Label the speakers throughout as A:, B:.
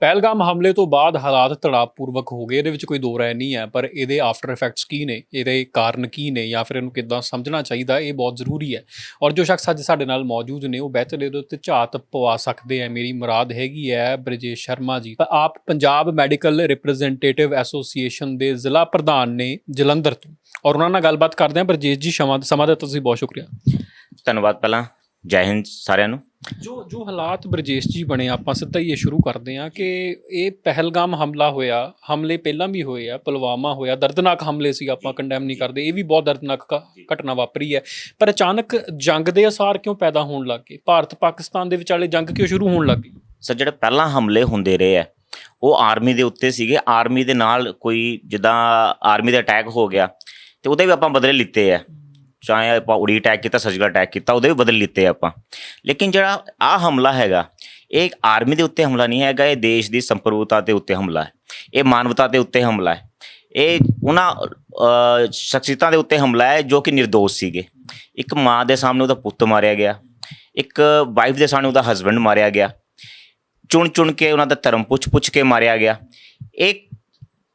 A: ਪਹਿਲਗਾਮ ਹਮਲੇ ਤੋਂ ਬਾਅਦ ਹਾਲਾਤ ਤਣਾਅਪੂਰਵਕ ਹੋ ਗਏ। ਇਹਦੇ ਵਿੱਚ ਕੋਈ ਦੋ ਰਾਏ ਨਹੀਂ ਹੈ, ਪਰ ਇਹਦੇ ਆਫਟਰ ਇਫੈਕਟਸ ਕੀ ਨੇ? ਇਹਦੇ ਕਾਰਨ ਕੀ ਨੇ? ਜਾਂ ਫਿਰ ਇਹਨੂੰ ਕਿੱਦਾਂ ਸਮਝਣਾ ਚਾਹੀਦਾ? ਇਹ ਬਹੁਤ ਜ਼ਰੂਰੀ ਹੈ। ਔਰ ਜੋ ਸ਼ਖਸ ਅੱਜ ਸਾਡੇ ਨਾਲ ਮੌਜੂਦ ਨੇ, ਉਹ ਬਿਹਤਰ ਇਹਦੇ ਉੱਤੇ ਝਾਤ ਪਵਾ ਸਕਦੇ ਆ ਮੇਰੀ ਮੁਰਾਦ ਹੈਗੀ ਹੈ ਬ੍ਰਜੇਸ਼ ਸ਼ਰਮਾ ਜੀ। ਤਾਂ ਆਪ ਪੰਜਾਬ ਮੈਡੀਕਲ ਰਿਪਰੈਜ਼ੈਂਟੇਟਿਵ ਐਸੋਸੀਏਸ਼ਨ ਦੇ ਜ਼ਿਲ੍ਹਾ ਪ੍ਰਧਾਨ ਨੇ ਜਲੰਧਰ ਤੋਂ। ਔਰ ਉਹਨਾਂ ਨਾਲ ਗੱਲਬਾਤ ਕਰਦੇ ਹਾਂ। ਬ੍ਰਜੇਸ਼ ਜੀ, ਸਮਾਂ ਸਮਾਂ ਦਾ ਤੁਸੀਂ, ਬਹੁਤ ਸ਼ੁਕਰੀਆ।
B: ਧੰਨਵਾਦ ਪਹਿਲਾਂ। ਜੈ ਹਿੰਦ ਸਾਰਿਆਂ ਨੂੰ।
A: ਜੋ ਜੋ ਹਾਲਾਤ ਬਰਜੇਸ਼ ਜੀ ਬਣੇ ਆਪਾਂ ਸਿੱਧਾ ਹੀ ਇਹ ਸ਼ੁਰੂ ਕਰਦੇ ਹਾਂ ਕਿ ਇਹ ਪਹਿਲਗਾਮ ਹਮਲਾ ਹੋਇਆ ਹਮਲੇ ਪਹਿਲਾਂ ਵੀ ਹੋਏ ਆ ਪੁਲਵਾਮਾ ਹੋਇਆ ਦਰਦਨਾਕ ਹਮਲੇ ਸੀ ਆਪਾਂ ਕੰਡੈਮ ਨਹੀਂ ਕਰਦੇ ਇਹ ਵੀ ਬਹੁਤ ਦਰਦਨਾਕ ਘਟਨਾ ਵਾਪਰੀ ਹੈ। ਪਰ ਅਚਾਨਕ ਜੰਗ ਦੇ ਅਸਾਰ ਕਿਉਂ ਪੈਦਾ ਹੋਣ ਲੱਗ ਗਏ? ਭਾਰਤ ਪਾਕਿਸਤਾਨ ਦੇ ਵਿਚਾਲੇ ਜੰਗ ਕਿਉਂ ਸ਼ੁਰੂ ਹੋਣ ਲੱਗ ਗਈ?
B: ਸਰ ਜਿਹੜੇ ਪਹਿਲਾਂ ਹਮਲੇ ਹੁੰਦੇ ਰਹੇ ਆ ਉਹ ਆਰਮੀ ਦੇ ਉੱਤੇ ਸੀਗੇ। ਆਰਮੀ ਦੇ ਨਾਲ ਕੋਈ ਜਿੱਦਾਂ ਆਰਮੀ ਦਾ ਅਟੈਕ ਹੋ ਗਿਆ ਤੇ ਉਹਦੇ ਵੀ ਆਪਾਂ ਬਦਲੇ ਲਿੱਤੇ ਆ। ਚਾਹੇ ਆਪਾਂ ਉੜੀ ਅਟੈਕ ਕੀਤਾ ਸਰਜੀਕਲ ਅਟੈਕ ਕੀਤਾ, ਉਹਦੇ ਵੀ ਬਦਲ ਲਿੱਤੇ ਆਪਾਂ। ਲੇਕਿਨ ਜਿਹੜਾ ਆ ਹਮਲਾ ਹੈਗਾ, ਇਹ ਆਰਮੀ ਦੇ ਉੱਤੇ ਹਮਲਾ ਨਹੀਂ ਹੈਗਾ, ਇਹ ਦੇਸ਼ ਦੀ ਸੰਪਰੂਤਾ ਦੇ ਉੱਤੇ ਹਮਲਾ ਹੈ। ਇਹ ਮਾਨਵਤਾ ਦੇ ਉੱਤੇ ਹਮਲਾ ਹੈ। ਇਹ ਉਹਨਾਂ ਸ਼ਖਸੀਅਤਾਂ ਦੇ ਉੱਤੇ ਹਮਲਾ ਹੈ ਜੋ ਕਿ નિર્ਦੋਸ਼ ਸੀਗੇ। ਇੱਕ ਮਾਂ ਦੇ ਸਾਹਮਣੇ ਉਹਦਾ ਪੁੱਤ ਮਾਰਿਆ ਗਿਆ। ਇੱਕ ਵਾਈਫ ਦੇ ਸਾਹਮਣੇ ਉਹਦਾ ਹਸਬੰਡ ਮਾਰਿਆ ਗਿਆ। ਚੁਣ ਚੁਣ ਕੇ ਉਹਨਾਂ ਦਾ ਧਰਮ ਪੁੱਛ ਪੁੱਛ ਕੇ ਮਾਰਿਆ ਗਿਆ। ਇਹ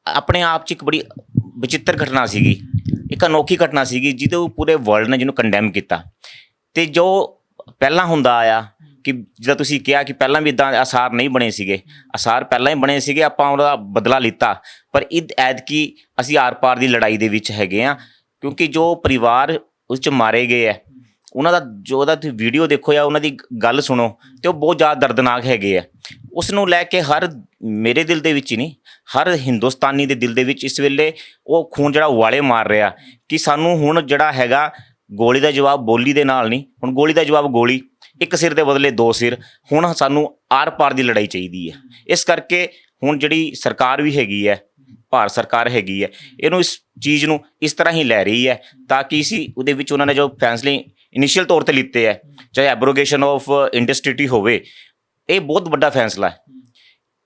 B: ਆਪਣੇ ਆਪ 'ਚ ਇੱਕ ਬੜੀ ਵਿਚਿੱਤਰ ਘਟਨਾ ਸੀਗੀ। ਇੱਕ ਅਨੋਖੀ ਘਟਨਾ ਸੀਗੀ ਜਿਹਦੇ ਉਹ ਪੂਰੇ ਵਰਲਡ ਨੇ ਜਿਹਨੂੰ ਕੰਡੈਮ ਕੀਤਾ। ਤੇ ਜੋ ਪਹਿਲਾਂ ਹੁੰਦਾ ਆਇਆ ਕਿ ਜਿੱਦਾਂ ਤੁਸੀਂ ਕਿਹਾ ਕਿ ਪਹਿਲਾਂ ਵੀ ਇਦਾਂ ਅਸਾਰ ਨਹੀਂ ਬਣੇ ਸੀਗੇ। ਅਸਾਰ ਪਹਿਲਾਂ ਹੀ ਬਣੇ ਸੀਗੇ, ਆਪਾਂ ਉਹਦਾ ਬਦਲਾ ਲਿੱਤਾ। ਪਰ ਇਦ, ਐਤਕੀ ਅਸੀਂ ਆਰ-ਪਾਰ ਦੀ ਲੜਾਈ ਦੇ ਵਿੱਚ ਹੈਗੇ ਆ, ਕਿਉਂਕਿ ਜੋ ਪਰਿਵਾਰ ਉਸ 'ਚ ਮਾਰੇ ਗਏ ਆ ਉਹਨਾਂ ਦਾ ਜੋ ਉਹਦਾ ਤੁਸੀਂ ਵੀਡੀਓ ਦੇਖੋ ਜਾਂ ਉਹਨਾਂ ਦੀ ਗੱਲ ਸੁਣੋ, ਤੇ ਉਹ ਬਹੁਤ ਜ਼ਿਆਦਾ ਦਰਦਨਾਕ ਹੈਗੇ ਆ ਉਸ ਨੂੰ ਲੈ ਕੇ ਹਰ ਮੇਰੇ ਦਿਲ ਦੇ ਵਿੱਚ ਹੀ ਨਹੀਂ, ਹਰ ਹਿੰਦੁਸਤਾਨੀ ਦੇ ਦਿਲ ਦੇ ਵਿੱਚ ਇਸ ਵੇਲੇ ਉਹ ਖੂਨ ਜਿਹੜਾ ਉਵਾਲੇ ਮਾਰ ਰਿਹਾ ਕਿ ਸਾਨੂੰ ਹੁਣ ਜਿਹੜਾ ਹੈਗਾ ਗੋਲੀ ਦਾ ਜਵਾਬ ਬੋਲੀ ਦੇ ਨਾਲ ਨਹੀਂ, ਹੁਣ ਗੋਲੀ ਦਾ ਜਵਾਬ ਗੋਲੀ, ਇੱਕ ਸਿਰ ਦੇ ਬਦਲੇ ਦੋ ਸਿਰ, ਹੁਣ ਸਾਨੂੰ ਆਰ-ਪਾਰ ਦੀ ਲੜਾਈ ਚਾਹੀਦੀ ਹੈ। ਇਸ ਕਰਕੇ ਹੁਣ ਜਿਹੜੀ ਸਰਕਾਰ ਵੀ ਹੈਗੀ ਹੈ, ਭਾਰਤ ਸਰਕਾਰ ਹੈਗੀ ਹੈ, ਇਹਨੂੰ ਇਸ ਚੀਜ਼ ਨੂੰ ਇਸ ਤਰ੍ਹਾਂ ਹੀ ਲੈ ਰਹੀ ਹੈ ਤਾਂ ਕਿ ਇਸੀ ਉਹਦੇ ਵਿੱਚ ਉਹਨਾਂ ਨੇ ਜੋ ਫੈਸਲੇ ਇਨੀਸ਼ੀਅਲ ਤੌਰ ਤੇ ਲਿੱਤੇ ਹੈ, ਚਾਹੇ ਐਬਰੋਗੇਸ਼ਨ ਆਫ ਇੰਡਸਟ੍ਰੀਟੀ ਹੋਵੇ ਇਹ ਬਹੁਤ ਵੱਡਾ ਫੈਸਲਾ ਹੈ।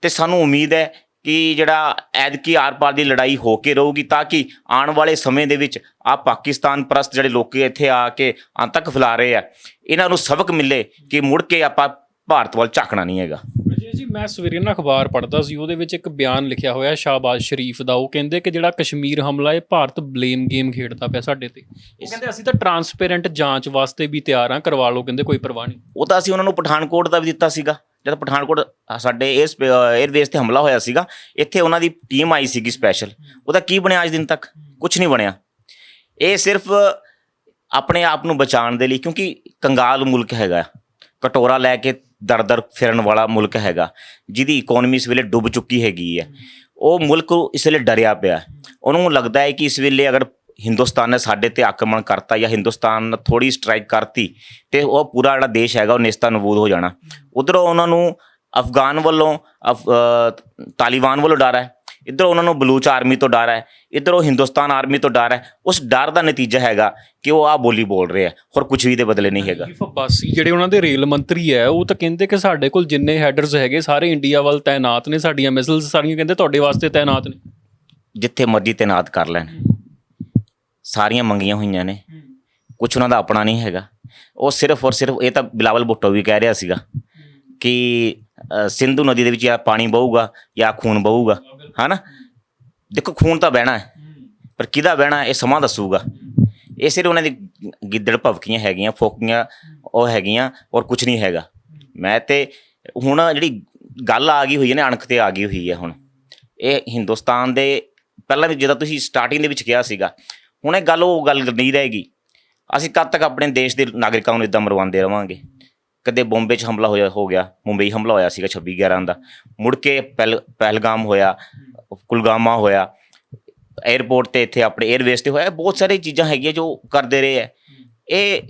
B: ਤੇ ਸਾਨੂੰ ਉਮੀਦ ਹੈ ਕਿ ਜਿਹੜਾ ਐਦਕੀ ਆਰ-ਪਾਰ ਦੀ ਲੜਾਈ ਹੋ ਕੇ ਰਹੂਗੀ ਤਾਂ ਕਿ ਆਉਣ ਵਾਲੇ ਸਮੇਂ ਦੇ ਵਿੱਚ ਆ ਪਾਕਿਸਤਾਨ ਪ੍ਰਸਤ ਜਿਹੜੇ ਲੋਕ ਇੱਥੇ ਆ ਕੇ ਅੰਤਕ ਫੈਲਾ ਰਹੇ ਆ, ਇਹਨਾਂ ਨੂੰ ਸਬਕ ਮਿਲੇ ਕਿ ਮੁੜ ਕੇ ਆਪਾਂ ਭਾਰਤ ਵੱਲ ਝਾਕਣਾ ਨਹੀਂ ਹੈਗਾ।
A: ਜੀ ਮੈਂ ਸਵੇਰੇ ਨਾ ਅਖਬਾਰ ਪੜ੍ਹਦਾ ਸੀ ਉਹਦੇ ਵਿੱਚ ਇੱਕ ਬਿਆਨ ਲਿਖਿਆ ਹੋਇਆ ਸ਼ਾਹਬਾਜ਼ ਸ਼ਰੀਫ ਦਾ। ਉਹ ਕਹਿੰਦੇ ਕਿ ਜਿਹੜਾ ਕਸ਼ਮੀਰ ਹਮਲਾ ਇਹ ਭਾਰਤ ਬਲੇਮ ਗੇਮ ਖੇਡਦਾ ਪਿਆ ਸਾਡੇ ਤੇ। ਉਹ ਕਹਿੰਦੇ ਅਸੀਂ ਤਾਂ ਟਰਾਂਸਪੇਰੈਂਟ ਜਾਂਚ ਵਾਸਤੇ ਵੀ ਤਿਆਰ ਹਾਂ ਕਰਵਾ ਲਓ ਕਹਿੰਦੇ ਕੋਈ ਪਰਵਾਹ ਨਹੀਂ।
B: ਉਹ ਤਾਂ ਅਸੀਂ ਉਹਨਾਂ ਨੂੰ ਪਠਾਨਕੋਟ ਦਾ ਵੀ ਦਿੱਤਾ ਸੀਗਾ। ਜਦ ਪਠਾਨਕੋਟ ਅ, ਸਾਡੇ ਇਸ 에ਅਰਵੇਸ ਤੇ ਹਮਲਾ ਹੋਇਆ ਸੀਗਾ ਇੱਥੇ ਉਹਨਾਂ ਦੀ ਟੀਮ ਆਈ ਸੀਗੀ ਸਪੈਸ਼ਲ ਉਹਦਾ ਕੀ ਬਣਿਆ ਅੱਜ ਦਿਨ ਤੱਕ? ਕੁਝ ਨਹੀਂ ਬਣਿਆ। ਇਹ ਸਿਰਫ ਆਪਣੇ ਆਪ ਨੂੰ ਬਚਾਉਣ ਦੇ ਲਈ ਕਿਉਂਕਿ ਕੰਗਾਲ ਮੁਲਕ ਹੈਗਾ। ਕਟੋਰਾ ਲੈ ਕੇ ਦਰ-ਦਰ ਫਿਰਨ ਵਾਲਾ ਮੁਲਕ ਹੈਗਾ, ਜਿਹਦੀ ਇਕਨੋਮੀ ਇਸ ਵੇਲੇ ਡੁੱਬ ਚੁੱਕੀ ਹੈਗੀ ਹੈ। ਉਹ ਮੁਲਕ ਇਸ ਵੇਲੇ ਡਰਿਆ ਪਿਆ। ਉਹਨੂੰ ਲੱਗਦਾ ਹੈ ਕਿ ਇਸ ਵੇਲੇ ਅਗਰ ਹਿੰਦੁਸਤਾਨ ਨੇ ਸਾਡੇ ਤੇ ਆਕਰਮਣ ਕਰਤਾ ਜਾਂ ਹਿੰਦੁਸਤਾਨ ਨੇ ਥੋੜੀ ਸਟ੍ਰਾਈਕ ਕਰਤੀ ਤੇ ਉਹ ਪੂਰਾ ਜਿਹੜਾ ਦੇਸ਼ ਹੈਗਾ ਉਹ ਨੇਸਤਾ ਨਬੂਦ ਹੋ ਜਾਣਾ। ਉਧਰੋਂ ਉਹਨਾਂ ਨੂੰ ਅਫਗਾਨ ਵੱਲੋਂ ਅਫ- ਤਾਲਿਬਾਨ ਵੱਲੋਂ ਡਰ ਹੈ। ਇੱਧਰ ਉਹਨਾਂ ਨੂੰ ਬਲੂਚ ਆਰਮੀ ਤੋਂ ਡਰ ਹੈ ਇੱਧਰੋਂ ਹਿੰਦੁਸਤਾਨ ਆਰਮੀ ਤੋਂ ਡਰ ਹੈ। ਉਸ ਡਰ ਦਾ ਨਤੀਜਾ ਹੈਗਾ ਕਿ ਉਹ ਆ ਬੋਲੀ ਬੋਲ ਰਹੇ ਆ ਹੋਰ ਕੁਝ ਵੀ ਦੇ ਬਦਲੇ ਨਹੀਂ ਹੈਗਾ।
A: ਅੱਬਾਸੀ ਜਿਹੜੇ ਉਹਨਾਂ ਦੇ ਰੇਲ ਮੰਤਰੀ ਹੈ ਉਹ ਤਾਂ ਕਹਿੰਦੇ ਕਿ ਸਾਡੇ ਕੋਲ ਜਿੰਨੇ ਹੈਡਰਸ ਹੈਗੇ ਸਾਰੇ ਇੰਡੀਆ ਵੱਲ ਤਾਇਨਾਤ ਨੇ ਸਾਡੀਆਂ ਮਿਸਲਸ ਸਾਰੀਆਂ ਕਹਿੰਦੇ ਤੁਹਾਡੇ ਵਾਸਤੇ ਤਾਇਨਾਤ ਨੇ।
B: ਜਿੱਥੇ ਮਰਜ਼ੀ ਤੈਨਾਤ ਕਰ ਲੈਣ। ਸਾਰੀਆਂ ਮੰਗੀਆਂ ਹੋਈਆਂ ਨੇ। ਕੁਝ ਉਹਨਾਂ ਦਾ ਆਪਣਾ ਨਹੀਂ ਹੈਗਾ। ਉਹ ਸਿਰਫ ਔਰ ਸਿਰਫ ਇਹ ਤਾਂ ਬਿਲਾਵਲ ਭੁੱਟੋ ਵੀ ਕਹਿ ਰਿਹਾ ਸੀਗਾ ਕਿ ਅ, ਸਿੰਧੂ ਨਦੀ ਦੇ ਵਿੱਚ ਜਾਂ ਪਾਣੀ ਬਹੂਗਾ ਜਾਂ ਖੂਨ ਬਹੂਗਾ ਹਨਾ? ਦੇਖੋ ਖੂਨ ਤਾਂ ਬਹਿਣਾ ਹੈ ਪਰ ਕਿਹਦਾ ਬਹਿਣਾ ਇਹ ਸਮਾਂ ਦੱਸੂਗਾ। ਇਹ ਸਿਰ ਉਹਨਾਂ ਦੀ ਗਿੱਦੜ ਭਵਕੀਆਂ ਹੈਗੀਆਂ ਫੋਕੀਆਂ ਉਹ ਹੈਗੀਆਂ ਔਰ ਕੁਝ ਨਹੀਂ ਹੈਗਾ। ਮੈਂ ਤੇ ਹੁਣ ਜਿਹੜੀ ਗੱਲ ਆ ਗਈ ਹੋਈ ਹੈ ਨਾ ਅਣਖ ਤੇ ਆ ਗਈ ਹੋਈ ਹੈ ਹੁਣ। ਇਹ ਹਿੰਦੁਸਤਾਨ ਦੇ ਪਹਿਲਾਂ ਵੀ ਜਦੋਂ ਤੁਸੀਂ ਸਟਾਰਟਿੰਗ ਦੇ ਵਿੱਚ ਕਿਹਾ ਸੀਗਾ ਹੁਣ ਇਹ ਗੱਲ ਉਹ ਗੱਲ ਨਹੀਂ ਰਹੇਗੀ। ਅਸੀਂ ਕਦ ਤੱਕ ਆਪਣੇ ਦੇਸ਼ ਦੇ ਨਾਗਰਿਕਾਂ ਨੂੰ ਇਦਾਂ ਮਰਵਾਉਂਦੇ ਰਵਾਂਗੇ? ਕਦੇ ਬੰਬੇ 'ਚ ਹਮਲਾ ਹੋਇਆ, ਹੋ ਗਿਆ, ਮੁੰਬਈ ਹਮਲਾ ਹੋਇਆ ਸੀਗਾ 26 11 ਦਾ। ਮੁੜ ਕੇ ਪਹਿਲ, ਪਹਿਲਗਾਮ ਹੋਇਆ, ਕੁਲਗਾਮਾ ਹੋਇਆ 에ਅਰਪੋਰਟ ਤੇ ਇੱਥੇ ਆਪਣੇ 에ਅਰਵੇਸ ਤੇ ਹੋਇਆ ਬਹੁਤ ਸਾਰੀ ਚੀਜ਼ਾਂ ਹੈਗੀਆਂ ਜੋ ਕਰਦੇ ਰਹੇ ਹੈ ਇਹ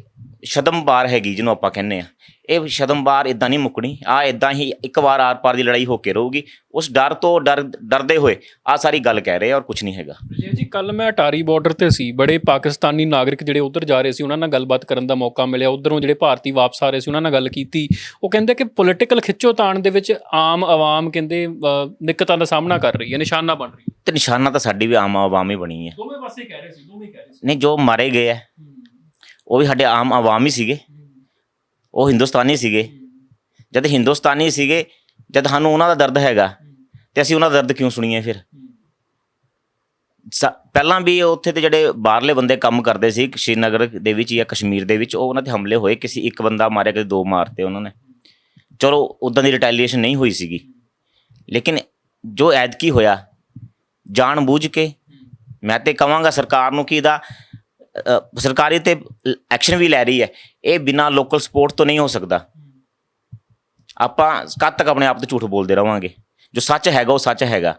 B: ਸ਼ਦਮਬਾਰ ਹੈਗੀ ਜਿਹਨੂੰ ਆਪਾਂ ਕਹਿੰਦੇ ਆ। ਇਹ ਸ਼ਦਮਬਾਰ ਇਦਾਂ ਨਹੀਂ ਮੁੱਕਣੀ ਆ ਇਦਾਂ ਹੀ ਇੱਕ ਵਾਰ ਆਰ-ਪਾਰ ਦੀ ਲੜਾਈ ਹੋ ਕੇ ਰਹੂਗੀ। ਉਸ ਡਰ ਤੋਂ ਡਰ ਡਰਦੇ ਹੋਏ ਆ ਸਾਰੀ ਗੱਲ ਕਹਿ ਰਹੇ ਔਰ ਕੁਝ ਨਹੀਂ ਹੈਗਾ।
A: ਜੀ ਜੀ ਕੱਲ ਮੈਂ ਅਟਾਰੀ ਬਾਰਡਰ ਤੇ ਸੀ ਬੜੇ ਪਾਕਿਸਤਾਨੀ ਨਾਗਰਿਕ ਜਿਹੜੇ ਉਧਰ ਜਾ ਰਹੇ ਸੀ ਉਹਨਾਂ ਨਾਲ ਗੱਲਬਾਤ ਕਰਨ ਦਾ ਮੌਕਾ ਮਿਲਿਆ। ਉਧਰੋਂ ਜਿਹੜੇ ਭਾਰਤੀ ਵਾਪਸ ਆ ਰਹੇ ਸੀ ਉਹਨਾਂ ਨਾਲ ਗੱਲ ਕੀਤੀ। ਉਹ ਕਹਿੰਦੇ ਕਿ ਪੋਲਿਟੀਕਲ ਖਿੱਚੋਤਾਣ ਦੇ ਵਿੱਚ ਆਮ ਆਵਾਮ ਕਹਿੰਦੇ ਦਿੱਕਤਾਂ ਦਾ ਸਾਹਮਣਾ ਕਰ ਰਹੀ ਹੈ ਨਿਸ਼ਾਨਾ ਬਣ ਰਹੀ ਹੈ।
B: ਤੇ ਨਿਸ਼ਾਨਾ ਤਾਂ ਸਾਡੀ ਵੀ ਆਮ ਆਵਾਮ ਹੀ ਬਣੀ ਹੈ।
A: ਦੋਵੇਂ ਪਾਸੇ ਕਹਿ ਰਹੇ ਸੀ ਦੋਵੇਂ ਕਹਿ ਰਹੇ ਸੀ।
B: ਨਹੀਂ ਜੋ ਮਾਰੇ ਗਏ ਆ ਉਹ ਵੀ ਸਾਡੇ ਆਮ ਆਵਾਮ ਹੀ ਸੀਗੇ। ਉਹ ਹਿੰਦੁਸਤਾਨੀ ਸੀਗੇ। ਜਦ ਹਿੰਦੁਸਤਾਨੀ ਸੀਗੇ, ਜਦ ਸਾਨੂੰ ਉਹਨਾਂ ਦਾ ਦਰਦ ਹੈਗਾ, ਤੇ ਅਸੀਂ ਉਹਨਾਂ ਦਾ ਦਰਦ ਕਿਉਂ ਸੁਣੀਏ ਫਿਰ? ਸ- ਪਹਿਲਾਂ ਵੀ ਉੱਥੇ ਤੇ ਜਿਹੜੇ ਬਾਹਰਲੇ ਬੰਦੇ ਕੰਮ ਕਰਦੇ ਸੀ, ਸ਼੍ਰੀਨਗਰ ਦੇ ਵਿੱਚ ਜਾਂ ਕਸ਼ਮੀਰ ਦੇ ਵਿੱਚ, ਉਹ ਉਹਨਾਂ ਤੇ ਹਮਲੇ ਹੋਏ, ਕਿਸੇ ਇੱਕ ਬੰਦਾ ਮਾਰਿਆ, ਕਿਸੇ ਦੋ ਮਾਰਤੇ ਉਹਨਾਂ ਨੇ। ਚਲੋ, ਉਦਾਂ ਦੀ ਰਿਟੈਲੀਏਸ਼ਨ ਨਹੀਂ ਹੋਈ ਸੀਗੀ। ਲੇਕਿਨ ਜੋ ਐਦਕੀ ਹੋਇਆ ਜਾਣ ਬੂਝ ਕੇ, ਮੈਂ ਤੇ ਕਹਾਂਗਾ ਸਰਕਾਰ ਨੂੰ ਕਿ ਇਹਦਾ ਸਰਕਾਰੀ ਤੇ ਐਕਸ਼ਨ ਵੀ ਲੈ ਰਹੀ ਹੈ। ਇਹ ਬਿਨਾ ਲੋਕਲ ਸਪੋਰਟ ਤੋਂ ਨਹੀਂ ਹੋ ਸਕਦਾ। ਆਪਾਂ ਕਦ ਤੱਕ ਆਪਣੇ ਆਪ ਤੇ ਝੂਠ ਬੋਲਦੇ ਰਵਾਂਗੇ? ਜੋ ਸੱਚ ਹੈਗਾ, ਉਹ ਸੱਚ ਹੈਗਾ।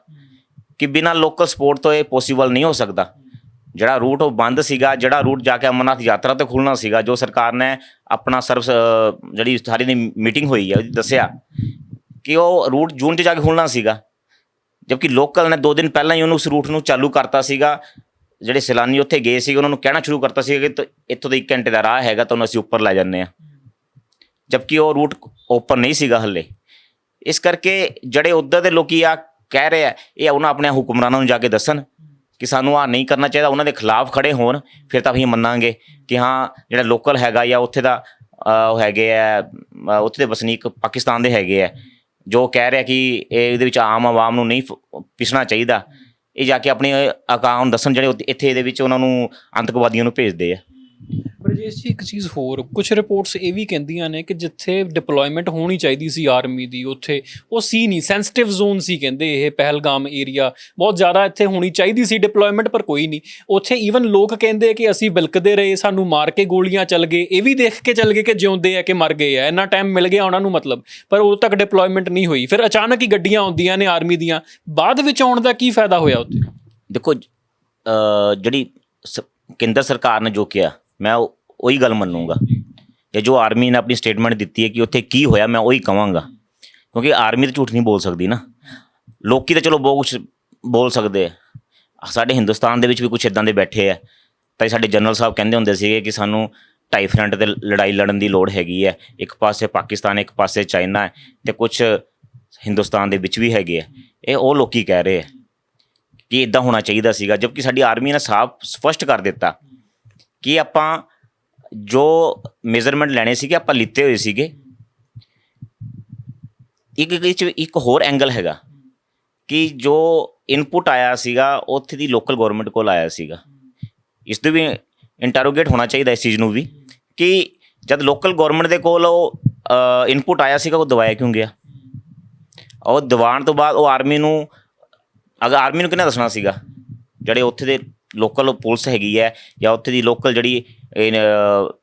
B: ਕਿ ਬਿਨਾ ਲੋਕਲ ਸਪੋਰਟ ਤੋਂ ਇਹ ਪੋਸੀਬਲ ਨਹੀਂ ਹੋ ਸਕਦਾ। ਜਿਹੜਾ ਰੂਟ ਉਹ ਬੰਦ ਸੀਗਾ, ਜਿਹੜਾ ਰੂਟ ਜਾ ਕੇ ਅਮਰਨਾਥ ਯਾਤਰਾ ਤੇ ਖੁੱਲਣਾ ਸੀਗਾ, ਜੋ ਸਰਕਾਰ ਨੇ ਆਪਣਾ ਸਰਵ ਜਿਹੜੀ ਸਾਰੀ ਦੀ ਮੀਟਿੰਗ ਹੋਈ ਹੈ, ਉਹਦੀ ਦੱਸਿਆ ਕਿ ਉਹ ਰੂਟ ਜੂਨ 'ਚ ਜਾ ਕੇ ਖੁੱਲਣਾ ਸੀਗਾ। ਜਦਕਿ ਲੋਕਲ ਨੇ 2 ਦਿਨ ਪਹਿਲਾਂ ਹੀ ਉਹਨੂੰ ਉਸ ਰੂਟ ਨੂੰ ਚਾਲੂ ਕਰਤਾ ਸੀਗਾ। ਜਿਹੜੇ ਸੈਲਾਨੀ ਉੱਥੇ ਗਏ ਸੀ ਉਹਨਾਂ ਨੂੰ ਕਹਿਣਾ ਸ਼ੁਰੂ ਕਰਤਾ ਸੀਗਾ ਕਿ ਇੱਥੋਂ ਦੇ 1 ਘੰਟੇ ਦਾ ਰਾਹ ਹੈਗਾ ਤੁਹਾਨੂੰ ਅਸੀਂ ਉੱਪਰ ਲੈ ਜਾਂਦੇ ਆ ਜਦਕਿ ਉਹ ਰੂਟ ਓਪਨ ਨਹੀਂ ਸੀਗਾ ਹੱਲੇ। ਇਸ ਕਰਕੇ ਜਿਹੜੇ ਉੱਧਰ ਦੇ ਲੋਕੀ ਆ ਕਹਿ ਰਹੇ ਆ, ਇਹ ਉਹਨਾਂ ਆਪਣੇ ਹੁਕਮਰਾਨਾਂ ਨੂੰ ਜਾ ਕੇ ਦੱਸਣ ਕਿ ਸਾਨੂੰ ਆ ਨਹੀਂ ਕਰਨਾ ਚਾਹੀਦਾ, ਉਹਨਾਂ ਦੇ ਖਿਲਾਫ ਖੜੇ ਹੋਣ, ਫਿਰ ਤਾਂ ਅਸੀਂ ਮੰਨਾਂਗੇ ਕਿ ਹਾਂ, ਜਿਹੜਾ ਲੋਕਲ ਹੈਗਾ ਜਾਂ ਉੱਥੇ ਦਾ ਉਹ ਹੈਗੇ ਆ ਉੱਥੇ ਦੇ ਵਸਨੀਕ ਪਾਕਿਸਤਾਨ ਦੇ ਹੈਗੇ ਆ, ਜੋ ਕਹਿ ਰਿਹਾ ਕਿ ਇਹ ਇਹਦੇ ਵਿੱਚ ਆਮ ਆਵਾਮ ਨੂੰ ਨਹੀਂ ਫ- ਪਿਸਣਾ ਚਾਹੀਦਾ। ਇਹ ਜਾ ਕੇ ਆਪਣੇ ਅਕਾਊਂਟ ਦੱਸਣ ਜਿਹੜੇ ਉੱਥੇ- ਇੱਥੇ ਇਹਦੇ ਵਿੱਚ ਉਹਨਾਂ ਨੂੰ ਆਤੰਕਵਾਦੀਆਂ ਨੂੰ ਭੇਜਦੇ ਆ।
A: ਇਸ 'ਚ ਇੱਕ ਚੀਜ਼ ਹੋਰ ਕੁਝ ਰਿਪੋਰਟਸ ਇਹ ਵੀ ਕਹਿੰਦੀਆਂ ਨੇ ਕਿ ਜਿੱਥੇ ਡਿਪਲੋਇਮੈਂਟ ਹੋਣੀ ਚਾਹੀਦੀ ਸੀ ਆਰਮੀ ਦੀ, ਉੱਥੇ ਉਹ ਸੀ ਨਹੀਂ ਸੈਂਸਿਟਿਵ ਜ਼ੋਨ ਸੀ ਕਹਿੰਦੇ ਇਹ ਪਹਿਲਗਾਮ ਏਰੀਆ ਬਹੁਤ ਜ਼ਿਆਦਾ ਇੱਥੇ ਹੋਣੀ ਚਾਹੀਦੀ ਸੀ ਡਿਪਲੋਇਮੈਂਟ ਪਰ ਕੋਈ ਨਹੀਂ। ਉੱਥੇ ਈਵਨ ਲੋਕ ਕਹਿੰਦੇ ਕਿ ਅਸੀਂ ਬਿਲਕਦੇ ਰਹੇ, ਸਾਨੂੰ ਮਾਰ ਕੇ ਗੋਲੀਆਂ ਚੱਲ ਗਏ। ਇਹ ਵੀ ਦੇਖ ਕੇ ਚੱਲ ਗਏ ਕਿ ਜਿਉਂਦੇ ਆ ਕਿ ਮਰ ਗਏ ਆ। ਇੰਨਾ ਟਾਈਮ ਮਿਲ ਗਿਆ ਉਹਨਾਂ ਨੂੰ ਮਤਲਬ, ਪਰ ਉਦੋਂ ਤੱਕ ਡਿਪਲੋਇਮੈਂਟ ਨਹੀਂ ਹੋਈ। ਫਿਰ ਅਚਾਨਕ ਹੀ ਗੱਡੀਆਂ ਆਉਂਦੀਆਂ ਨੇ ਆਰਮੀ ਦੀਆਂ। ਬਾਅਦ ਵਿੱਚ ਆਉਣ ਦਾ ਕੀ ਫਾਇਦਾ ਹੋਇਆ ਉੱਥੇ?
B: ਦੇਖੋ ਜਿਹੜੀ ਸ- ਕੇਂਦਰ ਸਰਕਾਰ ਨੇ ਜੋ ਕਿਹਾ, ਮੈਂ ਉਹ- ਗੱਲ ਮੰਨੂਗਾ। ਜਾਂ ਜੋ। ਆਰਮੀ ਨੇ ਆਪਣੀ ਸਟੇਟਮੈਂਟ ਦਿੱਤੀ ਹੈ ਕਿ ਉੱਥੇ ਕੀ ਹੋਇਆ ਮੈਂ ਉਹੀ ਕਵਾਂਗਾ। ਕਿਉਂਕਿ ਆਰਮੀ ਤਾਂ ਝੂਠ ਨਹੀਂ ਬੋਲ ਸਕਦੀ ਨਾ। ਲੋਕੀ ਤਾਂ ਚਲੋ ਬਹੁਤ ਕੁਛ ਬੋਲ ਸਕਦੇ ਆ। ਸਾਡੇ ਹਿੰਦੁਸਤਾਨ ਦੇ ਵਿੱਚ ਵੀ ਕੁਝ ਇਦਾਂ ਦੇ ਬੈਠੇ ਆ। ਤਾਂ ਸਾਡੇ ਜਨਰਲ ਸਾਹਿਬ ਕਹਿੰਦੇ ਹੁੰਦੇ ਸੀਗੇ ਕਿ ਸਾਨੂੰ ਢਾਈ ਫਰੰਟ ਤੇ ਲੜਾਈ ਲੜਨ ਦੀ ਲੋੜ ਹੈਗੀ ਹੈ ਇੱਕ ਪਾਸੇ ਪਾਕਿਸਤਾਨ ਇੱਕ ਪਾਸੇ ਚਾਈਨਾ ਹੈ ਤੇ ਕੁਝ ਹਿੰਦੁਸਤਾਨ ਦੇ ਵਿੱਚ ਵੀ ਹੈਗੇ ਆ। ਇਹ ਉਹ ਲੋਕੀ ਕਹਿ ਰਹੇ ਆ ਕਿ ਇਦਾਂ ਹੋਣਾ ਚਾਹੀਦਾ ਸੀਗਾ। ਜਦਕਿ ਸਾਡੀ ਆਰਮੀ ਨੇ ਸਾਫ਼ ਸਪਸ਼ਟ ਕਰ ਦਿੱਤਾ ਕਿ ਆਪਾਂ ਜੋ ਮੇਜਰਮੈਂਟ ਲੈਣੇ ਸੀਗੇ, ਆਪਾਂ ਲਿੱਤੇ ਹੋਏ ਸੀਗੇ। ਇੱਕ ਵਿੱਚ ਇੱਕ ਹੋਰ ਐਂਗਲ ਹੈਗਾ ਕਿ ਜੋ ਇਨਪੁਟ ਆਇਆ ਸੀਗਾ, ਉੱਥੇ ਦੀ ਲੋਕਲ ਗਵਰਨਮੈਂਟ ਕੋਲ ਆਇਆ ਸੀਗਾ। ਇਸ ਤੋਂ ਵੀ ਇੰਟਰੋਗੇਟ ਹੋਣਾ ਚਾਹੀਦਾ ਇਸ ਚੀਜ਼ ਨੂੰ ਵੀ ਕਿ ਜਦ ਲੋਕਲ ਗਵਰਨਮੈਂਟ ਦੇ ਕੋਲ ਉਹ ਇਨਪੁਟ ਆਇਆ ਸੀਗਾ, ਉਹ ਦਵਾਇਆ ਕਿਉਂ ਗਿਆ? ਉਹ ਦੀਵਾਨ ਤੋਂ ਬਾਅਦ ਉਹ ਆਰਮੀ ਨੂੰ, ਅਗਰ ਆਰਮੀ ਨੂੰ ਕਿਹਨੇ ਦੱਸਣਾ ਸੀਗਾ? ਜਿਹੜੇ ਉੱਥੇ ਦੇ ਲੋਕਲ ਪੁਲਿਸ ਹੈਗੀ ਹੈ ਜਾਂ ਉੱਥੇ ਦੀ ਲੋਕਲ ਜਿਹੜੀ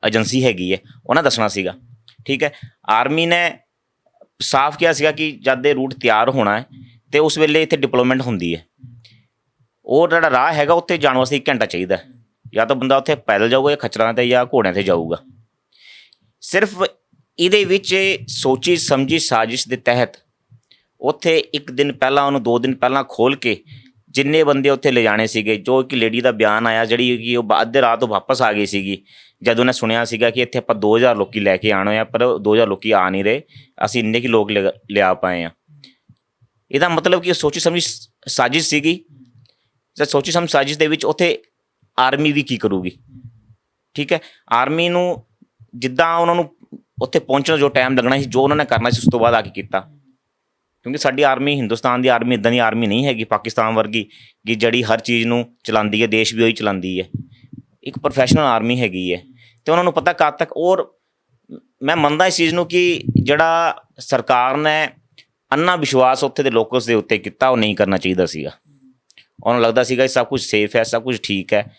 B: ਏਜੰਸੀ ਹੈਗੀ ਹੈ, ਉਹਨਾਂ ਦੱਸਣਾ ਸੀਗਾ। ਠੀਕ ਹੈ ਆਰਮੀ ਨੇ ਸਾਫ਼ ਕਿਹਾ ਸੀਗਾ ਕਿ ਜਦ ਇਹ ਰੂਟ ਤਿਆਰ ਹੋਣਾ ਹੈ, ਤੇ ਉਸ ਵੇਲੇ ਇੱਥੇ ਡਿਪਲੋਇਮੈਂਟ ਹੁੰਦੀ ਹੈ। ਉਹ ਜਿਹੜਾ ਰਾਹ ਹੈਗਾ, ਉੱਥੇ ਜਾਣ ਵਾਸਤੇ 1 ਘੰਟਾ ਚਾਹੀਦਾ ਜਾਂ ਤਾਂ ਬੰਦਾ ਉੱਥੇ ਪੈਦਲ ਜਾਊਗਾ ਜਾਂ ਖੱਚਰਾਂ ਤੇ ਜਾਂ ਘੋੜਿਆਂ ਤੇ ਜਾਊਗਾ। ਸਿਰਫ ਇਹਦੇ ਵਿੱਚ ਸੋਚੀ, ਸਮਝੀ, ਸਾਜ਼ਿਸ਼ ਦੇ ਤਹਿਤ ਉੱਥੇ ਇੱਕ ਦਿਨ ਪਹਿਲਾਂ, ਉਹਨੂੰ ਦੋ ਦਿਨ ਪਹਿਲਾਂ ਖੋਲ ਕੇ ਜਿੰਨੇ ਬੰਦੇ ਉੱਥੇ ਲਿਜਾਣੇ ਸੀਗੇ, ਜੋ ਇੱਕ ਲੇਡੀ ਦਾ ਬਿਆਨ ਆਇਆ, ਜਿਹੜੀ ਕਿ ਉਹ ਅੱਧੇ ਰਾਤ ਤੋਂ ਵਾਪਸ ਆ ਗਈ ਸੀਗੀ। ਜਦ ਉਹਨੇ ਸੁਣਿਆ ਸੀਗਾ ਕਿ ਇੱਥੇ ਆਪਾਂ 2000 ਲੋਕੀ ਲੈ ਕੇ ਆਣੇ ਆ, ਪਰ ਉਹ 2000 ਲੋਕੀ ਆ ਨਹੀਂ ਰਹੇ, ਅਸੀਂ ਇੰਨੇ ਕੀ ਲੋਕ ਲਿਆ- ਲਿਆ ਪਾਏ ਆ। ਇਹਦਾ ਮਤਲਬ ਕਿ ਸੋਚੀ ਸਮਝੀ ਸਾਜ਼ਿਸ਼ ਸੀਗੀ। ਜੇ ਸੋਚੀ ਸਮਝ ਸਾਜ਼ਿਸ਼ ਦੇ ਵਿੱਚ ਉੱਥੇ ਆਰਮੀ ਵੀ ਕੀ ਕਰੂਗੀ? ਠੀਕ ਹੈ? ਆਰਮੀ ਨੂੰ ਜਿੱਦਾਂ ਉਹਨਾਂ ਨੂੰ ਉੱਥੇ ਪਹੁੰਚਣ ਜੋ ਟਾਈਮ ਲੱਗਣਾ ਸੀ, ਜੋ ਉਹਨਾਂ ਨੇ ਕਰਨਾ ਸੀ, ਉਸ ਤੋਂ ਬਾਅਦ ਆ ਕੇ ਕੀਤਾ। ਕਿਉਂਕਿ ਸਾਡੀ ਆਰਮੀ ਹਿੰਦੁਸਤਾਨ ਦੀ ਆਰਮੀ ਇਦਾਂ ਦੀ ਆਰਮੀ ਨਹੀਂ ਹੈਗੀ, ਪਾਕਿਸਤਾਨ ਵਰਗੀ, ਕਿ ਜਿਹੜੀ ਹਰ ਚੀਜ਼ ਨੂੰ ਚਲਾਉਂਦੀ ਹੈ, ਦੇਸ਼ ਵੀ ਉਹੀ ਚਲਾਉਂਦੀ ਹੈ। ਇੱਕ ਪ੍ਰੋਫੈਸ਼ਨਲ ਆਰਮੀ ਹੈਗੀ ਹੈ। ਤੇ ਉਹਨਾਂ ਨੂੰ ਪਤਾ ਕਦ ਤੱਕ ਔਰ ਮੈਂ ਮੰਨਦਾ ਇਸ ਚੀਜ਼ ਨੂੰ ਕਿ ਜਿਹੜਾ ਸਰਕਾਰ ਨੇ ਅੰਨਾ ਵਿਸ਼ਵਾਸ ਉੱਥੇ ਦੇ ਲੋਕਲਸ ਦੇ ਉੱਤੇ ਕੀਤਾ, ਉਹ ਨਹੀਂ ਕਰਨਾ ਚਾਹੀਦਾ ਸੀਗਾ। ਉਹਨਾਂ ਨੂੰ ਲੱਗਦਾ ਸੀਗਾ ਕਿ ਸਭ ਕੁਝ ਸੇਫ ਹੈ, ਸਭ ਕੁਝ ਠੀਕ ਹੈ।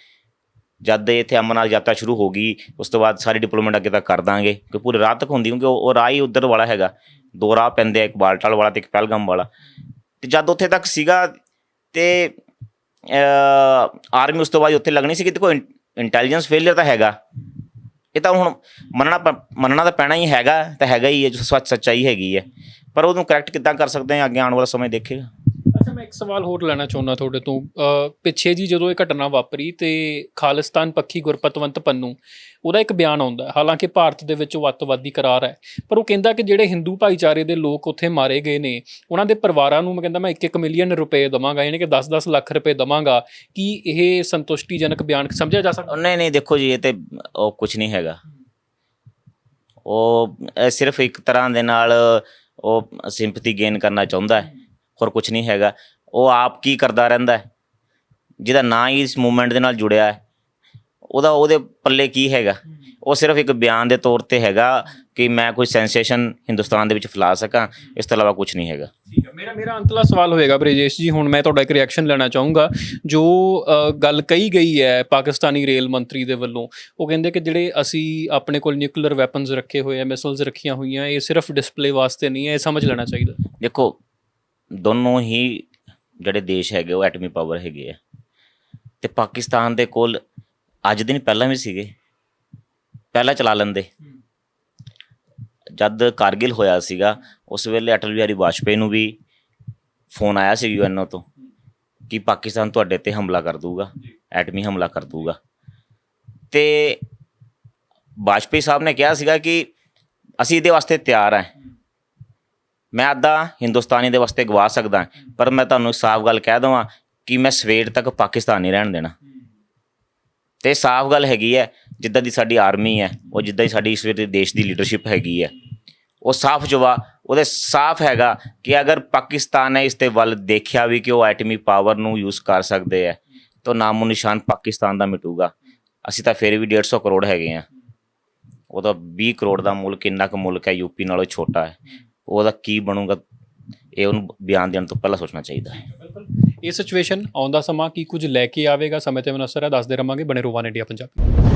B: ਜਦ ਦੇ ਇੱਥੇ ਅਮਰਨਾਥ ਯਾਤਰਾ ਸ਼ੁਰੂ ਹੋ ਗਈ, ਉਸ ਤੋਂ ਬਾਅਦ ਸਾਰੀ ਡਿਪਲੋਮੈਂਟ ਅੱਗੇ ਤੱਕ ਕਰ ਦਾਂਗੇ। ਕਿ ਪੂਰੇ ਰਾਤ ਤੱਕ ਹੁੰਦੀ, ਕਿਉਂਕਿ ਉਹ ਉਹ ਰਾਹ ਹੀ ਉਧਰ ਵਾਲਾ ਹੈਗਾ। ਦੋ ਰਾਹ ਪੈਂਦੇ ਆ, ਇੱਕ ਬਾਲਟਾਲ ਵਾਲਾ ਤੇ ਇੱਕ ਪਹਿਲਗਾਮ ਵਾਲਾ। ਤੇ ਜਦ ਉੱਥੇ ਤੱਕ ਸੀਗਾ ਤੇ ਆਰਮੀ ਉਸ ਤੋਂ ਬਾਅਦ ਉੱਥੇ ਲੱਗਣੀ ਸੀ ਕਿ ਕੋਈ ਇੰਟੈਲੀਜੈਂਸ ਫੇਲਿਅਰ ਤਾਂ ਹੈਗਾ। ਇਹ ਤਾਂ ਹੁਣ ਮੰਨਣਾ ਪ- ਮੰਨਣਾ ਤਾਂ ਪੈਣਾ ਹੀ ਹੈਗਾ, ਤਾਂ ਹੈਗਾ ਹੀ ਹੈ, ਜੋ ਸੱਚ ਸੱਚਾਈ ਹੈਗੀ ਹੈ। ਪਰ ਉਹਨੂੰ ਕਰੈਕਟ ਕਿੱਦਾਂ ਕਰ ਸਕਦੇ ਆ ਅੱਗੇ ਆਉਣ ਵਾਲਾ ਸਮੇਂ ਦੇਖੇਗਾ
A: ਅੱਛਾ ਮੈਂ ਇੱਕ ਸਵਾਲ ਹੋਰ ਲੈਣਾ ਚਾਹੁੰਦਾ ਤੁਹਾਡੇ ਤੋਂ। ਅ, ਪਿੱਛੇ ਜੀ ਜਦੋਂ ਇਹ ਘਟਨਾ ਵਾਪਰੀ ਤੇ ਖਾਲਿਸਤਾਨ ਪੱਖੀ ਗੁਰਪਤਵੰਤ ਪੰਨੂ ਉਹਦਾ ਇੱਕ ਬਿਆਨ ਆਉਂਦਾ ਹਾਲਾਂਕਿ ਭਾਰਤ ਦੇ ਵਿੱਚ ਉਹ ਅੱਤਵਾਦੀ ਕਰਾਰ ਹੈ ਪਰ ਉਹ ਕਹਿੰਦਾ ਕਿ ਜਿਹੜੇ ਹਿੰਦੂ ਭਾਈਚਾਰੇ ਦੇ ਲੋਕ ਉੱਥੇ ਮਾਰੇ ਗਏ ਨੇ ਉਹਨਾਂ ਦੇ ਪਰਿਵਾਰਾਂ ਨੂੰ ਮੈਂ ਕਹਿੰਦਾ ਮੈਂ 1-1 ਮਿਲੀਅਨ ਰੁਪਏ ਦਵਾਂਗਾ ਯਾਨੀ ਕਿ 10-10 ਲੱਖ ਰੁਪਏ ਦਵਾਂਗਾ। ਕੀ ਇਹ ਸੰਤੁਸ਼ਟੀਜਨਕ ਬਿਆਨ ਸਮਝਿਆ ਜਾ ਸਕਦਾ?
B: ਨਹੀਂ ਨਹੀਂ ਦੇਖੋ ਜੀ ਇਹ ਤੇ ਉਹ ਕੁਝ ਨਹੀਂ ਹੈਗਾ। ਉਹ ਸਿਰਫ ਇੱਕ ਤਰ੍ਹਾਂ ਦੇ ਨਾਲ ਉਹ ਸਿੰਪਥੀ ਗੇਨ ਕਰਨਾ ਚਾਹੁੰਦਾ ਹੈ। ਹੋਰ ਕੁਝ ਨਹੀਂ ਹੈਗਾ। ਉਹ ਆਪ ਕੀ ਕਰਦਾ ਰਹਿੰਦਾ ਹੈ? ਜਿਹਦਾ ਨਾਂ ਹੀ ਇਸ ਮੂਵਮੈਂਟ ਦੇ ਨਾਲ ਜੁੜਿਆ ਹੈ। ਉਹਦਾ ਉਹਦੇ ਪੱਲੇ ਕੀ ਹੈਗਾ? ਉਹ ਸਿਰਫ ਇੱਕ ਬਿਆਨ ਦੇ ਤੌਰ ਤੇ ਹੈਗਾ ਕਿ ਮੈਂ ਕੋਈ ਸੈਂਸੇਸ਼ਨ ਹਿੰਦੁਸਤਾਨ ਦੇ ਵਿੱਚ ਫੈਲਾ ਸਕਾਂ। ਇਸ ਤੋਂ ਇਲਾਵਾ ਕੁਝ ਨਹੀਂ ਹੈਗਾ।
A: ਠੀਕ ਹੈ। ਮੇਰਾ ਮੇਰਾ ਅੰਤਲਾ ਸਵਾਲ ਹੋਏਗਾ ਬ੍ਰਿਜੇਸ਼ ਜੀ। ਹੁਣ ਮੈਂ ਤੁਹਾਡਾ ਇੱਕ ਰਿਐਕਸ਼ਨ ਲੈਣਾ ਚਾਹੂੰਗਾ। ਜੋ ਗੱਲ ਕਹੀ ਗਈ ਹੈ ਪਾਕਿਸਤਾਨੀ ਰੇਲ ਮੰਤਰੀ ਦੇ ਵੱਲੋਂ ਉਹ ਕਹਿੰਦੇ ਕਿ ਜਿਹੜੇ ਅਸੀਂ ਆਪਣੇ ਕੋਲ ਨਿਊਕਲੀਅਰ ਵੈਪਨਸ ਰੱਖੇ ਹੋਏ ਆ ਮਿਸਾਈਲਸ ਰੱਖੀਆਂ ਹੋਈਆਂ ਇਹ ਸਿਰਫ ਡਿਸਪਲੇ ਵਾਸਤੇ ਨਹੀਂ ਹੈ ਇਹ ਸਮਝ ਲੈਣਾ ਚਾਹੀਦਾ।
B: ਦੇਖੋ ਦੋਨੋਂ ਹੀ ਜਿਹੜੇ ਦੇਸ਼ ਹੈਗੇ, ਉਹ ਐਟਮੀ ਪਾਵਰ ਹੈਗੇ ਆ। ਤੇ ਪਾਕਿਸਤਾਨ ਦੇ ਕੋਲ ਅੱਜ ਦਿਨ ਪਹਿਲਾਂ ਵੀ ਸੀਗੇ। ਪਹਿਲਾਂ ਚਲਾ ਲੈਂਦੇ। ਜਦ ਕਾਰਗਿਲ ਹੋਇਆ ਸੀਗਾ, ਉਸ ਵੇਲੇ ਅਟਲ ਬਿਹਾਰੀ ਵਾਜਪੇਈ ਨੂੰ ਵੀ ਫੋਨ ਆਇਆ ਸੀ ਯੂਐਨਓ ਤੋਂ ਕਿ ਪਾਕਿਸਤਾਨ ਤੁਹਾਡੇ ਤੇ ਹਮਲਾ ਕਰ ਦੂਗਾ ਐਟਮੀ ਹਮਲਾ ਕਰ ਦੂਗਾ ਤੇ ਵਾਜਪੇਈ ਸਾਹਿਬ ਨੇ ਕਿਹਾ ਸੀਗਾ ਕਿ ਅਸੀਂ ਇਹਦੇ ਵਾਸਤੇ ਤਿਆਰ ਹਾਂ ਮੈਂ ਅੱਧਾ ਹਿੰਦੁਸਤਾਨੀ ਦੇ ਵਾਸਤੇ ਗਵਾ ਸਕਦਾ ਪਰ ਮੈਂ ਤੁਹਾਨੂੰ ਸਾਫ਼ ਗੱਲ ਕਹਿ ਦਵਾਂ ਕਿ ਮੈਂ ਸਵੇਰ ਤੱਕ ਪਾਕਿਸਤਾਨ ਨਹੀਂ ਰਹਿਣ ਦੇਣਾ। ਤੇ ਸਾਫ਼ ਗੱਲ ਹੈਗੀ ਹੈ, ਜਿੱਦਾਂ ਦੀ ਸਾਡੀ ਆਰਮੀ ਹੈ, ਉਹ ਜਿੱਦਾਂ ਦੀ ਸਾਡੀ ਇਸ ਵੇਲੇ ਦੇਸ਼ ਦੀ ਲੀਡਰਸ਼ਿਪ ਹੈਗੀ ਹੈ। ਉਹ ਸਾਫ਼ ਜਵਾ, ਉਹਦੇ ਸਾਫ਼ ਹੈਗਾ ਕਿ ਅਗਰ ਪਾਕਿਸਤਾਨ ਨੇ ਇਸ ਤੇ ਵੱਲ ਦੇਖਿਆ ਵੀ ਕਿ ਉਹ ਐਟਮੀ ਪਾਵਰ ਨੂੰ ਯੂਜ਼ ਕਰ ਸਕਦੇ ਹੈ, ਤਾਂ ਨਾਮੋ ਨਿਸ਼ਾਨ ਪਾਕਿਸਤਾਨ ਦਾ ਮਿਟੂਗਾ। ਅਸੀਂ ਤਾਂ ਫਿਰ ਵੀ 150 ਕਰੋੜ ਹੈਗੇ ਆ ਉਹਦਾ 20 ਕਰੋੜ ਦਾ ਮੁਲਕ ਇੰਨਾ ਕੁ ਮੁਲਕ ਹੈ ਯੂਪੀ ਨਾਲੋਂ ਛੋਟਾ ਹੈ। ਉਹਦਾ ਕੀ ਬਣੂਗਾ, ਇਹ ਉਹਨੂੰ ਬਿਆਨ ਦੇਣ ਤੋਂ ਪਹਿਲਾਂ ਸੋਚਣਾ ਚਾਹੀਦਾ ਹੈ।
A: ਇਹ ਸਿਚੁਏਸ਼ਨ ਆਉਂਦਾ ਸਮਾਂ ਕੀ ਕੁਝ ਲੈ ਕੇ ਆਵੇਗਾ? ਸਮੇਂ ਤੇ ਮਨਸਰ ਹੈ, ਦੱਸਦੇ ਰਵਾਂਗੇ। ਬਣੇ ਰੋਵਾਨ ਇੰਡੀਆ ਪੰਜਾਬੀ।